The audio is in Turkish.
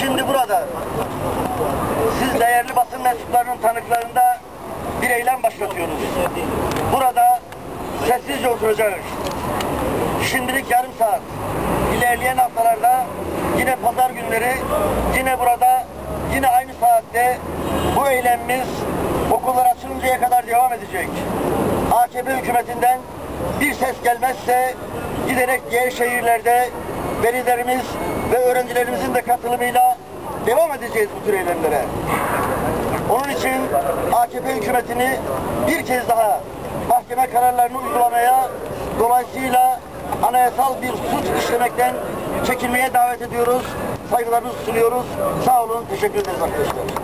Şimdi burada siz değerli basın mensuplarının tanıklarında bir eylem başlatıyoruz. Burada sessizce oturacağız. Şimdilik yarım saat. İlerleyen haftalarda yine pazar günleri yine burada yine aynı saatte bu eylemimiz okullar açılıncaya kadar devam edecek. AKP hükümetinden bir ses gelmezse giderek diğer şehirlerde velilerimiz ve öğrencilerimizin de katılımıyla devam edeceğiz bu tür eylemlere. Onun için AKP hükümetini bir kez daha mahkeme kararlarını uygulamaya dolayısıyla anayasal bir suç işlemekten çekilmeye davet ediyoruz. Saygılarımızı sunuyoruz. Sağ olun, teşekkür ederiz arkadaşlar.